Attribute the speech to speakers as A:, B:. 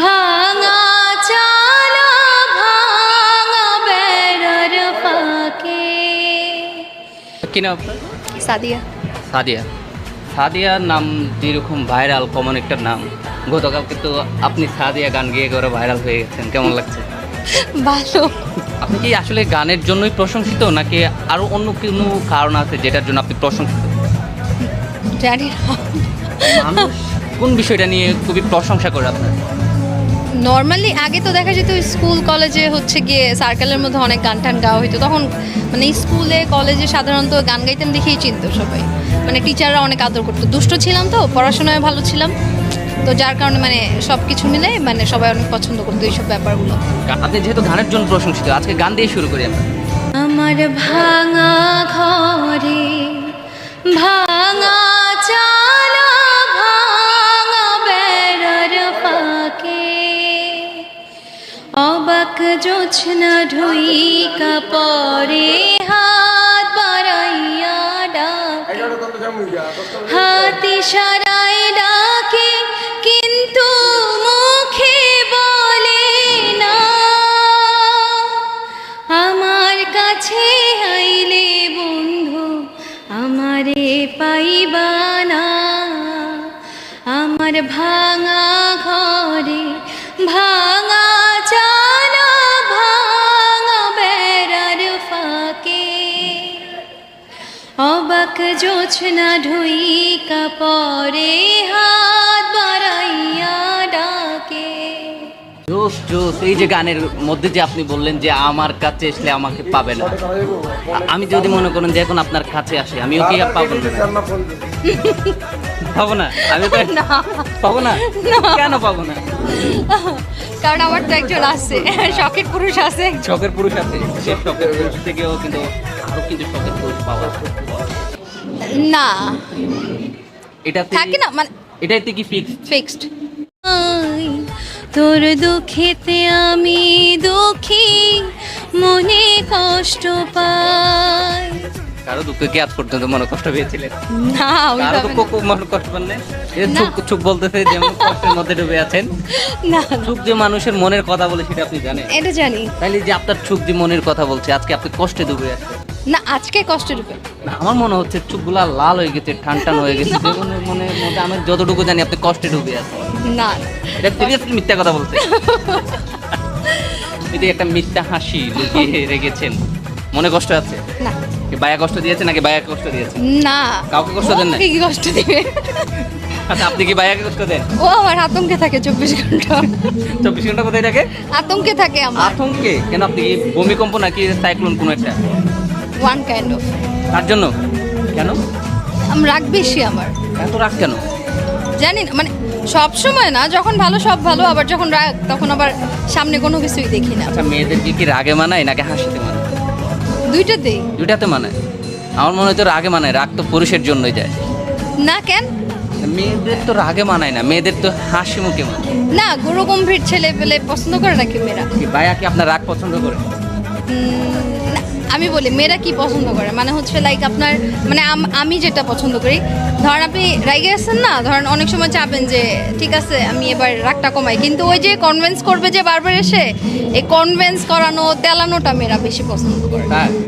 A: ভাঙা চালা ভাঙা বেড়ার ফাঁকে।
B: কি নাম আপনার?
A: সাদিয়া।
B: সাদিয়া। সাদিয়ার নাম যেরকম ভাইরাল কমন একটা নাম। গতকালকে তো আপনি সাদিয়া গান গিয়ে করে ভাইরাল হয়ে গেছেন কেমন লাগছে?
A: ভালো।
B: আপনি কি আসলে গানের জন্যই প্রশংসিত নাকি আরও অন্য কোনো কারণ আছে যেটার জন্য আপনি প্রশংসিত?
A: জানি না।
B: মানুষ কোন বিষয়টা নিয়ে খুবই প্রশংসা করে আপনার?
A: নর্মালি আগে তো দেখা যেত স্কুল কলেজে হচ্ছে গিয়ে সার্কেলের মধ্যে অনেক গান টান গাওয়া হতো তখন মানে স্কুলে কলেজে সাধারণত গান গাইতাম দেখেই চিনত সবাই। মানে টিচাররা অনেক আদর করতো। দুষ্ট ছিলাম তো পড়াশোনায় ভালো ছিলাম। তো যার কারণে মানে সব কিছু মিলে মানে সবাই অনেক পছন্দ করতো এইসব ব্যাপারগুলো।
B: আপনি যেহেতু গানের জন্য প্রশংসিত আজকে গান দিয়ে শুরু করি আমরা।
A: আমার ভাঙা ঘরে ভাঙা অবাক জোছনা ঢুইকা পরে হাত বাড়াইয়া ডাকে। হাতি সারাই ডাকে কিন্তু মুখে বলে না। আমার কাছে আইলে বন্ধু আমারে পাইবা না। আমার ভাঙা ঘরে ভাঙা জোছনা ঢুইকা পরে হাত বাড়াইয়া ডাকে।
B: জোস জোস এই যে গানের মধ্যে যে আপনি বললেন যে আমার কাছে আসলে আমাকে পাবে না। আমি যদি মনে করেন যে এখন আপনার কাছে আসে আমিও কি আর পাবো না? পাবো না? আমি তো
A: না।
B: পাবো না? কেন পাবো না?
A: কারণ আমার তো একজন আছে শখের পুরুষ আছে।
B: শখের পুরুষ আছে সে শখের পুরুষ থেকেও কিন্তু আরও কিন্তু শখের পুরুষ পাওয়া।
A: না।
B: এটাতে
A: থাকে না মানে
B: এটাতে কি ফিক্স
A: ফিক্সড তোর দুঃখেতে আমি দুঃখী মনে কষ্ট পাই।
B: কারও দুঃখে কি আজ পর্যন্ত মনে কষ্ট পেয়েছিলেন?
A: না কারও
B: দুঃখ খুব মনে কষ্ট পান না? যে। চুপ চুপ বলতেছে যেমন কষ্টের মধ্যে ডুবে আছেন।
A: না।
B: চুপ যে মানুষের মনের কথা বলে সেটা আপনি জানেন?
A: এটা জানি।
B: তাইলে যে আপনার চুপ যে মনের কথা বলছে আজকে আপনি কষ্টে ডুবে আছেন।
A: না আজকে কষ্ট রূপে।
B: আমার মনে হচ্ছে চুপগুলা লাল হয়ে গেছে ঠান টান হয়ে গেছে। বেগুনের মনের মধ্যে আমি যতটুকু জানি আপনি কষ্টে ডুবে আছেন।
A: না।
B: এটা সিরিয়াসলি মিথ্যা কথা বলছে যদি একটা মিথ্যা হাসি লুকিয়ে রেখেছেন মনে কষ্ট আছে?
A: না।
B: কি বায়া কষ্ট দিয়েছে নাকি বায়া কষ্ট দিয়েছে?
A: না।
B: কাউকে কষ্ট দেন না?
A: কি কষ্ট দিবে।
B: আচ্ছা আপনি কি বায়াকে কষ্ট দেন?
A: ও আমার আতঙ্কে থাকে চব্বিশ ঘণ্টা।
B: চব্বিশ ঘণ্টা কোথায় থাকে?
A: আতঙ্কে থাকে আমার।
B: আতঙ্কে? কেন আপনি ভূমিকম্প নাকি সাইক্লোন কোনো একটা?
A: ওয়ান কাইন্ড অফ
B: তার জন্য? কেন?
A: রাগ বেশি আমার।
B: এত রাগ কেন?
A: জানি না মানে সব সময় না যখন ভালো সব ভালো আবার যখন রাগ তখন আবার সামনে কোনো কিছুই দেখি না।
B: আচ্ছা মেয়েদেরকে কি রাগে মানায় নাকি হাসিতে মানায়?
A: দুইটাতেই।
B: দুইটাতে মানায়? আমার মনে হয় তো রাগে মানায় রাগ তো পুরুষের জন্যই যায়
A: না কেন?
B: মেয়েদের তো রাগে মানায় না মেয়েদের তো হাসি মুখে মানায়।
A: না গুরু গম্ভীর ছেলে পেলে পছন্দ করে নাকি মেয়েরা?
B: কি বায়া কি আপনার রাগ পছন্দ করে?
A: আমি বলি, মেয়েরা কি পছন্দ করে? মানে হচ্ছে লাইক আপনার মানে আম- যেটা পছন্দ করি ধরেন আপনি রাগে আছেন না, ধরেন অনেক সময় চাপেন যে, ঠিক আছে, আমি এবার রাগটা কমাই। কিন্তু ওই যে কনভেন্স করবে যে বারবার এসে, এই কনভেন্স করানো, তেলানোটা মেয়েরা বেশি পছন্দ করে।
B: তাই